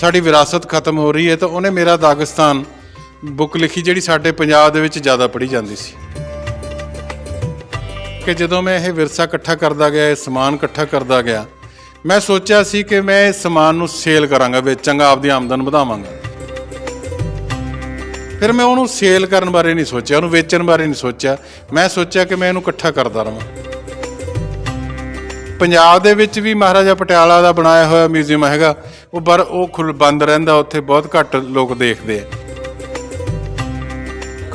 ਸਾਡੀ ਵਿਰਾਸਤ ਖਤਮ ਹੋ ਰਹੀ ਹੈ ਤਾਂ ਉਹਨੇ ਮੇਰਾ ਦਾਗਿਸਤਾਨ ਬੁੱਕ ਲਿਖੀ ਜਿਹੜੀ ਸਾਡੇ ਪੰਜਾਬ ਦੇ ਵਿੱਚ ਜ਼ਿਆਦਾ ਪੜ੍ਹੀ ਜਾਂਦੀ ਸੀ। ਕਿ ਜਦੋਂ ਮੈਂ ਇਹ ਵਿਰਸਾ ਇਕੱਠਾ ਕਰਦਾ ਗਿਆ, ਇਹ ਸਮਾਨ ਇਕੱਠਾ ਕਰਦਾ ਗਿਆ, ਮੈਂ ਸੋਚਿਆ ਸੀ ਕਿ ਮੈਂ ਇਸ ਸਮਾਨ ਨੂੰ ਸੇਲ ਕਰਾਂਗਾ, ਵੇਚਾਂਗਾ, ਆਪਦੀ ਆਮਦਨ ਵਧਾਵਾਂਗਾ। ਫਿਰ ਮੈਂ ਉਹਨੂੰ ਸੇਲ ਕਰਨ ਬਾਰੇ ਨਹੀਂ ਸੋਚਿਆ, ਉਹਨੂੰ ਵੇਚਣ ਬਾਰੇ ਨਹੀਂ ਸੋਚਿਆ। ਮੈਂ ਸੋਚਿਆ ਕਿ ਮੈਂ ਇਹਨੂੰ ਇਕੱਠਾ ਕਰਦਾ ਰਵਾਂ। ਪੰਜਾਬ ਦੇ ਵਿੱਚ ਵੀ ਮਹਾਰਾਜਾ ਪਟਿਆਲਾ ਦਾ ਬਣਾਇਆ ਹੋਇਆ ਮਿਊਜ਼ੀਅਮ ਹੈਗਾ, ਉਹ ਪਰ ਉਹ ਖੁੱਲ, ਬੰਦ ਰਹਿੰਦਾ, ਉੱਥੇ ਬਹੁਤ ਘੱਟ ਲੋਕ ਦੇਖਦੇ ਆ।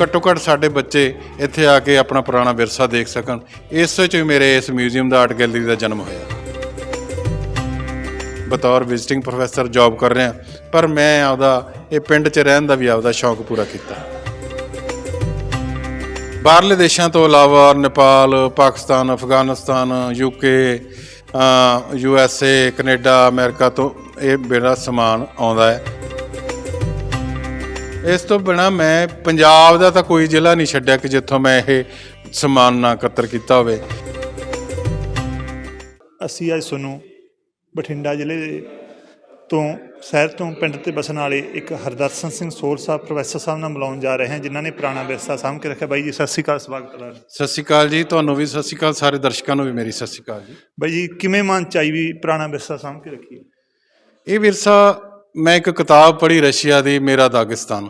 ਘੱਟੋ ਘੱਟ ਸਾਡੇ ਬੱਚੇ ਇੱਥੇ ਆ ਕੇ ਆਪਣਾ ਪੁਰਾਣਾ ਵਿਰਸਾ ਦੇਖ ਸਕਣ। ਇਸ ਵਿੱਚ ਹੀ ਮੇਰੇ ਇਸ ਮਿਊਜ਼ੀਅਮ ਦਾ ਆਰਟ ਗੈਲਰੀ ਦਾ ਜਨਮ ਹੋਇਆ। ਬਤੌਰ ਵਿਜ਼ਿਟਿੰਗ ਪ੍ਰੋਫੈਸਰ ਜੌਬ ਕਰ ਰਿਹਾ, ਪਰ ਮੈਂ ਆਪਦਾ, ਇਹ ਪਿੰਡ 'ਚ ਰਹਿਣ ਦਾ ਵੀ ਆਪਦਾ ਸ਼ੌਂਕ ਪੂਰਾ ਕੀਤਾ। ਬਾਹਰਲੇ ਦੇਸ਼ਾਂ ਤੋਂ ਇਲਾਵਾ Nepal, Pakistan, Afghanistan, UK U S A, Canada, America ਤੋਂ ਇਹ ਮੇਰਾ ਸਮਾਨ ਆਉਂਦਾ ਹੈ। ਇਸ ਤੋਂ ਬਿਨਾ ਮੈਂ ਪੰਜਾਬ ਦਾ ਤਾਂ ਕੋਈ ਜ਼ਿਲ੍ਹਾ ਨਹੀਂ ਛੱਡਿਆ ਕਿ ਜਿੱਥੋਂ ਮੈਂ ਇਹ ਸਮਾਨ ਨਾ ਇਕੱਤਰ ਕੀਤਾ ਹੋਵੇ। ਅਸੀਂ ਅੱਜ ਤੁਹਾਨੂੰ ਬਠਿੰਡਾ ਜ਼ਿਲ੍ਹੇ ਦੇ ਤੋਂ ਸ਼ਹਿਰ ਤੋਂ ਪਿੰਡ ਤੇ ਬਸਣ ਵਾਲੇ ਇੱਕ ਹਰਦਰਸ਼ਨ ਸਿੰਘ ਸੋਲ ਸਾਹਿਬ ਪ੍ਰੋਫੈਸਰ ਸਾਹਿਬ ਨਾਲ ਮਿਲਾਉਣ ਜਾ ਰਹੇ ਹਾਂ ਜਿਨ੍ਹਾਂ ਨੇ ਪੁਰਾਣਾ ਵਿਰਸਾ ਸਾਂਭ ਕੇ ਰੱਖਿਆ। ਬਾਈ ਜੀ ਸਤਿ ਸ਼੍ਰੀ ਅਕਾਲ ਸਵਾਗਤ ਕਰਦਾ ਸਤਿ ਸ਼੍ਰੀ ਅਕਾਲ ਜੀ ਤੁਹਾਨੂੰ ਵੀ ਸਤਿ ਸ਼੍ਰੀ ਅਕਾਲ ਸਾਰੇ ਦਰਸ਼ਕਾਂ ਨੂੰ ਵੀ ਮੇਰੀ ਸਤਿ ਸ਼੍ਰੀ ਅਕਾਲ ਜੀ। ਬਾਈ ਜੀ ਕਿਵੇਂ ਮਨ ਚ ਆਈ ਵੀ ਪੁਰਾਣਾ ਵਿਰਸਾ ਸਾਂਭ ਕੇ ਰੱਖੀਏ ਇਹ ਵਿਰਸਾ ਮੈਂ ਇੱਕ ਕਿਤਾਬ ਪੜ੍ਹੀ ਰਸ਼ੀਆ ਦੀ ਮੇਰਾ ਦਾਗਿਸਤਾਨ।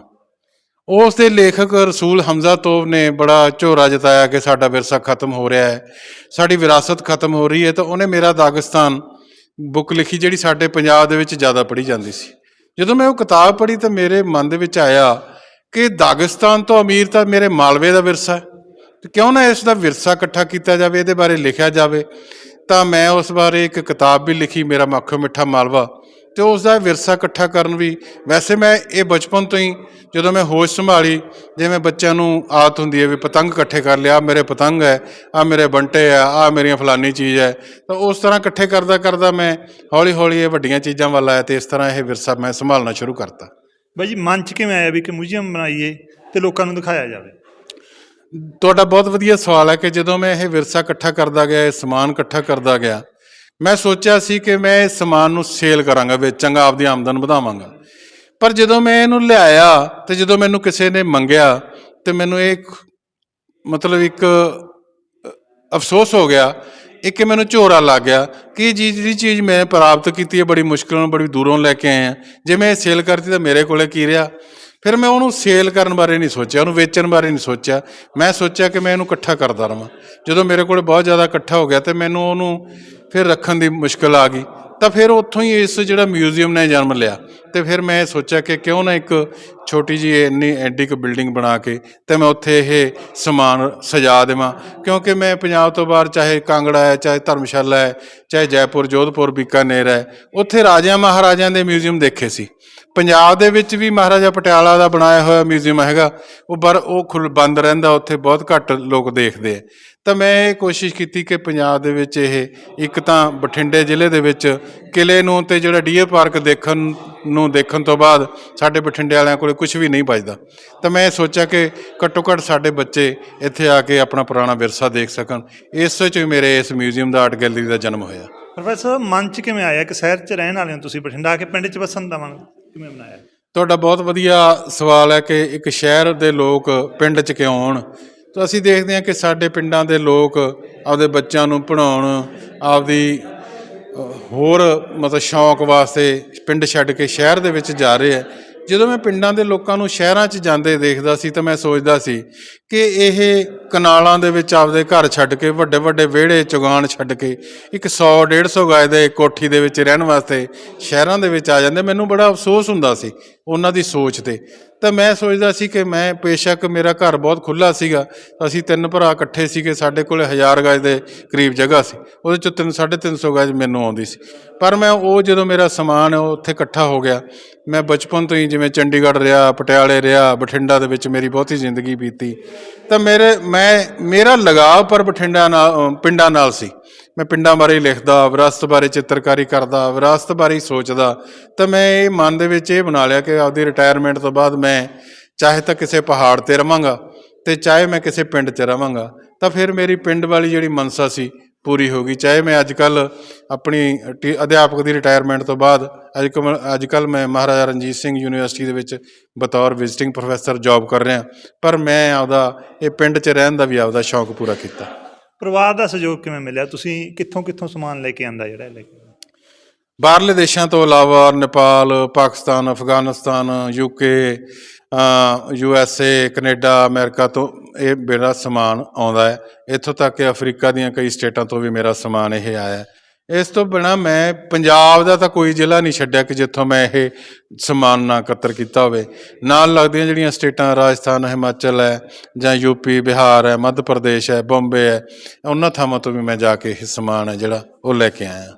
ਉਸ ਦੇ ਲੇਖਕ ਰਸੂਲ ਹਮਜ਼ਾ ਤੋਬ ਨੇ ਬੜਾ ਝੋਰਾ ਜਤਾਇਆ ਕਿ ਸਾਡਾ ਵਿਰਸਾ ਖਤਮ ਹੋ ਰਿਹਾ ਹੈ ਸਾਡੀ ਵਿਰਾਸਤ ਖਤਮ ਹੋ ਰਹੀ ਹੈ ਤਾਂ ਉਹਨੇ ਮੇਰਾ ਦਾਗਿਸਤਾਨ ਬੁੱਕ ਲਿਖੀ ਜਿਹੜੀ ਸਾਡੇ ਪੰਜਾਬ ਦੇ ਵਿੱਚ ਜ਼ਿਆਦਾ ਪੜ੍ਹੀ ਜਾਂਦੀ ਸੀ। ਜਦੋਂ ਮੈਂ ਉਹ ਕਿਤਾਬ ਪੜ੍ਹੀ ਤਾਂ ਮੇਰੇ ਮਨ ਦੇ ਵਿੱਚ ਆਇਆ ਕਿ ਦਾਗਿਸਤਾਨ ਤੋਂ ਅਮੀਰ ਤਾਂ ਮੇਰੇ ਮਾਲਵੇ ਦਾ ਵਿਰਸਾ ਹੈ। ਤੇ ਕਿਉਂ ਨਾ ਇਸ ਦਾ ਵਿਰਸਾ ਇਕੱਠਾ ਕੀਤਾ ਜਾਵੇ, ਇਹਦੇ ਬਾਰੇ ਲਿਖਿਆ ਜਾਵੇ। ਤਾਂ ਮੈਂ ਉਸ ਬਾਰੇ ਇੱਕ ਕਿਤਾਬ ਵੀ ਲਿਖੀ, ਮੇਰਾ ਮੱਖੋ ਮਿੱਠਾ ਮਾਲਵਾ। ਤੇ ਉਸ ਦਾ ਵਿਰਸਾ ਇਕੱਠਾ ਕਰਨ ਵੀ। ਵੈਸੇ ਮੈਂ ਇਹ ਬਚਪਨ ਤੋਂ ਹੀ ਜਦੋਂ ਮੈਂ ਹੋਸ਼ ਸੰਭਾਲੀ ਜਿਵੇਂ ਬੱਚਿਆਂ ਨੂੰ ਆਦਤ ਹੁੰਦੀ ਹੈ ਵੀ ਪਤੰਗ ਇਕੱਠੇ ਕਰ ਲਿਆ ਮੇਰੇ ਪਤੰਗ ਹੈ ਆ ਮੇਰੇ ਬੰਟੇ ਆ ਆ ਮੇਰੀਆਂ ਫਲਾਨੀ ਚੀਜ਼ ਹੈ। ਤਾਂ ਉਸ ਤਰ੍ਹਾਂ ਇਕੱਠੇ ਕਰਦਾ ਕਰਦਾ ਮੈਂ ਹੌਲੀ ਹੌਲੀ ਇਹ ਵੱਡੀਆਂ ਚੀਜ਼ਾਂ ਵੱਲ ਆਇਆ ਤੇ ਇਸ ਤਰ੍ਹਾਂ ਇਹ ਵਿਰਸਾ ਮੈਂ ਸੰਭਾਲਣਾ ਸ਼ੁਰੂ ਕਰਤਾ। ਬਾਈ ਜੀ ਮਨ ਚ ਕਿਵੇਂ ਆਇਆ ਵੀ ਕਿ ਮਿਊਜ਼ੀਅਮ ਬਣਾਈਏ ਤੇ ਲੋਕਾਂ ਨੂੰ ਦਿਖਾਇਆ ਜਾਵੇ? ਤੁਹਾਡਾ ਬਹੁਤ ਵਧੀਆ ਸਵਾਲ ਹੈ ਕਿ ਜਦੋਂ ਮੈਂ ਇਹ ਵਿਰਸਾ ਇਕੱਠਾ ਕਰਦਾ ਗਿਆ ਇਹ ਸਮਾਨ ਇਕੱਠਾ ਕਰਦਾ ਗਿਆ ਮੈਂ ਸੋਚਿਆ ਸੀ ਕਿ ਮੈਂ ਇਸ ਸਮਾਨ ਨੂੰ ਸੇਲ ਕਰਾਂਗਾ, ਵੇਚਾਂਗਾ, ਆਪਦੀ ਆਮਦਨ ਵਧਾਵਾਂਗਾ। ਪਰ ਜਦੋਂ ਮੈਂ ਇਹਨੂੰ ਲਿਆਇਆ ਤੇ ਜਦੋਂ ਮੈਨੂੰ ਕਿਸੇ ਨੇ ਮੰਗਿਆ ਤੇ ਮੈਨੂੰ ਇਹ ਮਤਲਬ ਇੱਕ ਅਫਸੋਸ ਹੋ ਗਿਆ ਇੱਕ ਮੈਨੂੰ ਝੋਰਾ ਲੱਗ ਗਿਆ ਕਿ ਜੀ, ਜਿਹੜੀ ਚੀਜ਼ ਮੈਂ ਪ੍ਰਾਪਤ ਕੀਤੀ ਹੈ, ਬੜੀ ਮੁਸ਼ਕਿਲ ਨਾਲ ਬੜੀ ਦੂਰੋਂ ਲੈ ਕੇ ਆਏ ਆ ਜੇ ਮੈਂ ਇਹ ਸੇਲ ਕਰਤੀ ਤਾਂ ਮੇਰੇ ਕੋਲੇ ਕੀ ਰਿਹਾ? ਫਿਰ ਮੈਂ ਉਹਨੂੰ ਸੇਲ ਕਰਨ ਬਾਰੇ ਨਹੀਂ ਸੋਚਿਆ, ਉਹਨੂੰ ਵੇਚਣ ਬਾਰੇ ਨਹੀਂ ਸੋਚਿਆ। ਮੈਂ ਸੋਚਿਆ ਕਿ ਮੈਂ ਇਹਨੂੰ ਇਕੱਠਾ ਕਰਦਾ ਰਵਾਂ। ਜਦੋਂ ਮੇਰੇ ਕੋਲ ਬਹੁਤ ਜ਼ਿਆਦਾ ਇਕੱਠਾ ਹੋ ਗਿਆ ਤੇ ਮੈਨੂੰ ਉਹਨੂੰ ਫਿਰ ਰੱਖਣ ਦੀ ਮੁਸ਼ਕਲ ਆ ਗਈ। ਤਾਂ ਫਿਰ ਉੱਥੋਂ ਹੀ ਇਸ ਜਿਹੜਾ ਮਿਊਜ਼ੀਅਮ ਨੇ ਜਨਮ ਲਿਆ। ਤੇ ਫਿਰ ਮੈਂ ਸੋਚਿਆ ਕਿ ਕਿਉਂ ਨਾ ਇੱਕ ਛੋਟੀ ਜੀ ਇੰਨੀ ਐਡੀ ਕੁ ਬਿਲਡਿੰਗ ਬਣਾ ਕੇ ਤੇ ਮੈਂ ਉੱਥੇ ਇਹ ਸਮਾਨ ਸਜਾ ਦੇਵਾਂ। ਕਿਉਂਕਿ ਮੈਂ ਪੰਜਾਬ ਤੋਂ ਬਾਹਰ ਚਾਹੇ ਕਾਂਗੜਾ ਹੈ, ਚਾਹੇ ਧਰਮਸ਼ਾਲਾ ਹੈ, ਚਾਹੇ ਜੈਪੁਰ, ਜੋਧਪੁਰ, ਬੀਕਾਨੇਰ ਹੈ, ਉੱਥੇ ਰਾਜਿਆਂ ਮਹਾਰਾਜਿਆਂ ਦੇ ਮਿਊਜ਼ੀਅਮ ਦੇਖੇ ਸੀ। ਪੰਜਾਬ ਦੇ ਵਿੱਚ ਵੀ ਮਹਾਰਾਜਾ ਪਟਿਆਲਾ ਦਾ ਬਣਾਇਆ ਹੋਇਆ ਮਿਊਜ਼ੀਅਮ ਹੈਗਾ, ਉਹ ਪਰ ਉਹ ਖੁੱਲ ਬੰਦ ਰਹਿੰਦਾ, ਉੱਥੇ ਬਹੁਤ ਘੱਟ ਲੋਕ ਦੇਖਦੇ ਆ। ਤਾਂ ਮੈਂ ਇਹ ਕੋਸ਼ਿਸ਼ ਕੀਤੀ ਕਿ ਪੰਜਾਬ ਦੇ ਵਿੱਚ ਇਹ ਇੱਕ ਤਾਂ ਬਠਿੰਡੇ ਜ਼ਿਲ੍ਹੇ ਦੇ ਵਿੱਚ ਕਿਲੇ ਨੂੰ ਤੇ ਜਿਹੜਾ ਡੀਅਰ ਪਾਰਕ ਦੇਖਣ ਨੂੰ ਦੇਖਣ ਤੋਂ ਬਾਅਦ ਸਾਡੇ ਬਠਿੰਡੇ ਵਾਲਿਆਂ ਕੋਲੇ ਕੁਝ ਵੀ ਨਹੀਂ ਬਚਦਾ। ਤਾਂ ਮੈਂ ਸੋਚਿਆ ਕਿ ਘੱਟੋ ਘੱਟ ਸਾਡੇ ਬੱਚੇ ਇੱਥੇ ਆ ਕੇ ਆਪਣਾ ਪੁਰਾਣਾ ਵਿਰਸਾ ਦੇਖ ਸਕਣ। ਇਸ ਵਿੱਚ ਮੇਰੇ ਇਸ ਮਿਊਜ਼ੀਅਮ ਦਾ ਆਰਟ ਗੈਲਰੀ ਦਾ ਜਨਮ ਹੋਇਆ। ਪ੍ਰੋਫੈਸਰ ਮਨ ਚ ਕਿਵੇਂ ਆਇਆ? ਕਿ ਸ਼ਹਿਰ ਚ ਰਹਿਣ ਵਾਲੇ ਹੋ ਤੁਸੀਂ ਬਠਿੰਡਾ ਆ ਕੇ ਪਿੰਡ ਚ ਵਸਣ ਦਾ ਮਨ ਕਿਵੇਂ ਬਣਾਇਆ? ਤੁਹਾਡਾ ਬਹੁਤ ਵਧੀਆ ਸਵਾਲ ਹੈ ਕਿ ਇੱਕ ਸ਼ਹਿਰ ਦੇ ਲੋਕ ਪਿੰਡ 'ਚ ਕਿਉਂ ਆਉਣ? ਤਾਂ ਅਸੀਂ ਦੇਖਦੇ ਹਾਂ ਕਿ ਸਾਡੇ ਪਿੰਡਾਂ ਦੇ ਲੋਕ ਆਪਦੇ ਬੱਚਿਆਂ ਨੂੰ ਪੜ੍ਹਾਉਣ ਆਪਦੀ ਹੋਰ ਮਤਲਬ ਸ਼ੌਂਕ ਵਾਸਤੇ ਪਿੰਡ ਛੱਡ ਕੇ ਸ਼ਹਿਰ ਦੇ ਵਿੱਚ ਜਾ ਰਹੇ ਹੈ ਜਦੋਂ ਮੈਂ ਪਿੰਡਾਂ ਦੇ ਲੋਕਾਂ ਨੂੰ ਸ਼ਹਿਰਾਂ 'ਚ ਜਾਂਦੇ ਦੇਖਦਾ ਸੀ ਤਾਂ ਮੈਂ ਸੋਚਦਾ ਸੀ ਕਿ ਇਹ ਕਨਾਲਾਂ ਦੇ ਵਿੱਚ ਆਪਦੇ ਘਰ ਛੱਡ ਕੇ, ਵੱਡੇ ਵੱਡੇ ਵਿਹੜੇ, ਚੁਗਾਨ ਛੱਡ ਕੇ, ਇੱਕ 100 150 ਗਾਇ ਦੇ ਕੋਠੀ ਦੇ ਵਿੱਚ ਰਹਿਣ ਵਾਸਤੇ ਸ਼ਹਿਰਾਂ ਦੇ ਵਿੱਚ ਆ ਜਾਂਦੇ। ਮੈਨੂੰ ਬੜਾ ਅਫਸੋਸ ਹੁੰਦਾ ਸੀ ਉਹਨਾਂ ਦੀ ਸੋਚ ਤੇ। ਤਾਂ ਮੈਂ ਸੋਚਦਾ ਸੀ ਕਿ ਮੈਂ ਬੇਸ਼ੱਕ ਮੇਰਾ ਘਰ ਬਹੁਤ ਖੁੱਲਾ ਸੀਗਾ। ਅਸੀਂ ਤਿੰਨ ਭਰਾ ਇਕੱਠੇ ਸੀਗੇ, ਸਾਡੇ ਕੋਲ 1000 ਗਜ ਦੇ ਕਰੀਬ ਜਗ੍ਹਾ ਸੀ। ਉਹਦੇ ਚੋਂ 3 350 ਗਜ ਮੈਨੂੰ ਆਉਂਦੀ ਸੀ। ਪਰ ਮੈਂ ਉਹ ਜਦੋਂ ਮੇਰਾ ਸਮਾਨ ਉੱਥੇ ਇਕੱਠਾ ਹੋ ਗਿਆ, ਮੈਂ ਬਚਪਨ ਤੋਂ ਹੀ ਜਿਵੇਂ ਚੰਡੀਗੜ੍ਹ ਰਿਹਾ, ਪਟਿਆਲੇ ਰਿਹਾ, ਬਠਿੰਡਾ ਦੇ ਵਿੱਚ ਮੇਰੀ ਬਹੁਤੀ ਜ਼ਿੰਦਗੀ ਬੀਤੀ, ਤਾਂ ਮੇਰੇ, ਮੈਂ, ਮੇਰਾ ਲਗਾਵ ਪਰ ਬਠਿੰਡਾ ਨਾਲ ਪਿੰਡਾਂ ਨਾਲ ਸੀ। ਮੈਂ ਪਿੰਡਾਂ ਬਾਰੇ ਲਿਖਦਾ, ਵਿਰਾਸਤ ਬਾਰੇ ਚਿੱਤਰਕਾਰੀ ਕਰਦਾ, ਵਿਰਾਸਤ ਬਾਰੇ ਸੋਚਦਾ, ਤਾਂ ਮੈਂ ਇਹ ਮਨ ਦੇ ਵਿੱਚ ਇਹ ਬਣਾ ਲਿਆ ਕਿ ਆਪਦੀ ਰਿਟਾਇਰਮੈਂਟ ਤੋਂ ਬਾਅਦ ਮੈਂ ਚਾਹੇ ਤਾਂ ਕਿਸੇ ਪਹਾੜ ਤੇ ਰਵਾਂਗਾ ਤੇ ਚਾਹੇ ਮੈਂ ਕਿਸੇ ਪਿੰਡ 'ਚ ਰਵਾਂਗਾ, ਤਾਂ ਫਿਰ ਮੇਰੀ ਪਿੰਡ ਵਾਲੀ ਜਿਹੜੀ ਮਨਸਾ ਸੀ ਪੂਰੀ ਹੋ ਗਈ। ਚਾਹੇ ਮੈਂ ਅੱਜ ਕੱਲ ਆਪਣੀ ਟੀ- ਅਧਿਆਪਕ ਦੀ ਰਿਟਾਇਰਮੈਂਟ ਤੋਂ ਬਾਅਦ ਅੱਜ ਕੱਲ ਅੱਜ ਕੱਲ ਮੈਂ ਮਹਾਰਾਜਾ ਰਣਜੀਤ ਸਿੰਘ ਯੂਨੀਵਰਸਿਟੀ ਦੇ ਵਿੱਚ ਬਤੌਰ ਵਿਜ਼ਿਟਿੰਗ ਪ੍ਰੋਫੈਸਰ ਜੌਬ ਕਰ ਰਿਹਾ, ਪਰ ਮੈਂ ਆਪਦਾ ਇਹ ਪਿੰਡ 'ਚ ਰਹਿਣ ਦਾ ਵੀ ਆਪਦਾ ਸ਼ੌਂਕ ਪੂਰਾ ਕੀਤਾ। ਪਰਿਵਾਰ ਦਾ ਸਹਿਯੋਗ ਕਿਵੇਂ ਮਿਲਿਆ? ਤੁਸੀਂ ਕਿੱਥੋਂ ਕਿੱਥੋਂ ਸਮਾਨ ਲੈ ਕੇ ਆਂਦਾ ਜਿਹੜਾ ਲੈ ਕੇ ਬਾਹਰਲੇ ਦੇਸ਼ਾਂ ਤੋਂ ਇਲਾਵਾ Nepal, Pakistan, Afghanistan, UK U S A, Canada, America ਤੋਂ ਇਹ ਮੇਰਾ ਸਮਾਨ ਆਉਂਦਾ ਹੈ। ਇੱਥੋਂ ਤੱਕ ਕਿ ਅਫਰੀਕਾ ਦੀਆਂ ਕਈ ਸਟੇਟਾਂ ਤੋਂ ਵੀ ਮੇਰਾ ਸਮਾਨ ਇਹ ਆਇਆ ਹੈ। ਇਸ ਤੋਂ ਬਿਨਾ ਮੈਂ ਪੰਜਾਬ ਦਾ ਤਾਂ ਕੋਈ ਜ਼ਿਲ੍ਹਾ ਨਹੀਂ ਛੱਡਿਆ ਕਿ ਜਿੱਥੋਂ ਮੈਂ ਇਹ ਸਮਾਨ ਨਾ ਇਕੱਤਰ ਕੀਤਾ ਹੋਵੇ। ਨਾਲ ਲੱਗਦੀਆਂ ਜਿਹੜੀਆਂ ਸਟੇਟਾਂ, ਰਾਜਸਥਾਨ, ਹਿਮਾਚਲ ਹੈ ਜਾਂ ਯੂਪੀ ਬਿਹਾਰ ਹੈ, ਮੱਧ ਪ੍ਰਦੇਸ਼ ਹੈ, ਬੰਬੇ ਹੈ, ਉਹਨਾਂ ਥਾਵਾਂ ਤੋਂ ਵੀ ਮੈਂ ਜਾ ਕੇ ਇਹ ਸਮਾਨ ਹੈ ਜਿਹੜਾ ਉਹ ਲੈ ਕੇ ਆਇਆ।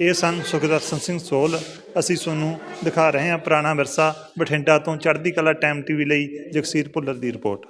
ਇਹ ਸਨ ਸੁਖਦਰਸ਼ਨ ਸਿੰਘ ਸੋਲ। ਅਸੀਂ ਤੁਹਾਨੂੰ ਦਿਖਾ ਰਹੇ ਹਾਂ ਪੁਰਾਣਾ ਵਿਰਸਾ ਬਠਿੰਡਾ ਤੋਂ ਚੜ੍ਹਦੀ ਕਲਾ ਟਾਈਮ ਟੀਵੀ ਲਈ ਜਗਸੀਰ ਭੁੱਲਰ ਦੀ ਰਿਪੋਰਟ।